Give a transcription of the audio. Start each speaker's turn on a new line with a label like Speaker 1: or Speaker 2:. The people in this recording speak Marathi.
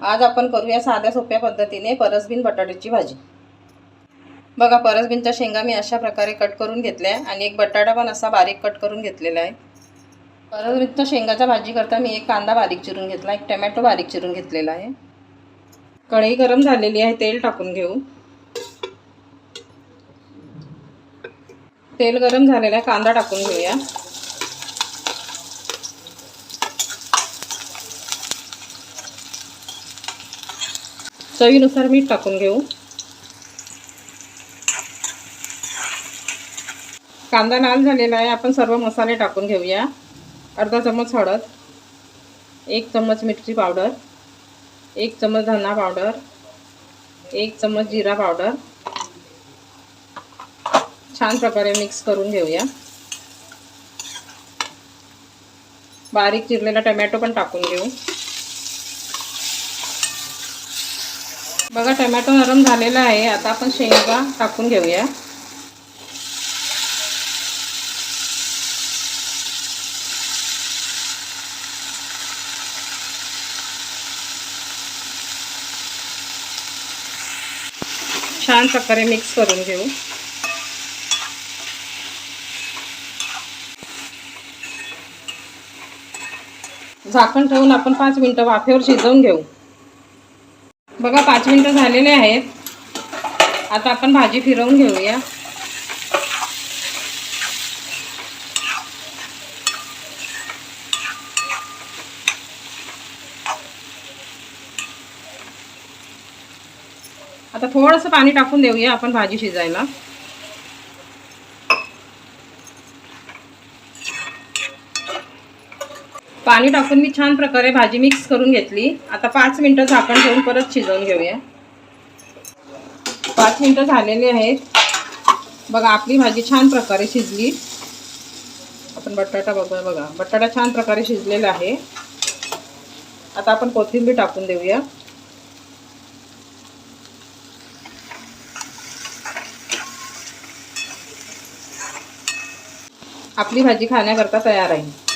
Speaker 1: आज आपण करूया साध्या सोप्या पद्धतीने परसबीन बटाट्याची भाजी. बघा परसबीनच्या शेंगा मी अशा प्रकारे कट करून घेतल्या आणि एक बटाटा पण असा बारीक कट करून घेतलेला आहे. परसबीनच्या शेंगाच्या भाजी करता मी एक कांदा बारीक चिरून घेतला एक टमॅटो बारीक चिरून घेतलेला आहे. कढई गरम झालेली आहे तेल टाकून घेऊ. तेल गरम झालेलं आहे कांदा टाकून घेऊया. चवीनुसार मीठ टाकून घेऊ. कांदा लाल झालेला आहे. आपण सर्व मसाले टाकून घेऊया. अर्धा चम्मच हळद एक चम्मच मिरची पावडर एक चम्मच धना पावडर एक चम्मच जिरा पावडर. छान प्रकारे मिक्स करून घेऊया. बारीक चिरलेला टमॅटो पण टाकून घेऊ. बघा टमॅटो नरम झालेला आहे. आता आपण शेंगा टाकून घेऊया. छान प्रकारे मिक्स करून घेऊ. झाकण ठेवून आपण पाच मिनटं वाफेवर शिजवून घेऊ. बघा पाच मिनटं झालेले आहेत. आता आपण भाजी फिरवून घेऊया. आता थोडंसं पाणी टाकून देऊया आपण भाजी शिजायला. पाणी टाकून मी छान प्रकारे भाजी मिक्स करून घेतली. आता पाच मिनटं झाकण ठेवून परत शिजवून घेऊया. पाच मिनटं झालेली आहेत. बघा आपली भाजी छान प्रकारे शिजली. आपण बटाटा बघूया बघा. बटाटा छान प्रकारे शिजलेला आहे. आता आपण कोथिंबीर टाकून देऊया. आपली भाजी खाण्याकरता तयार आहे.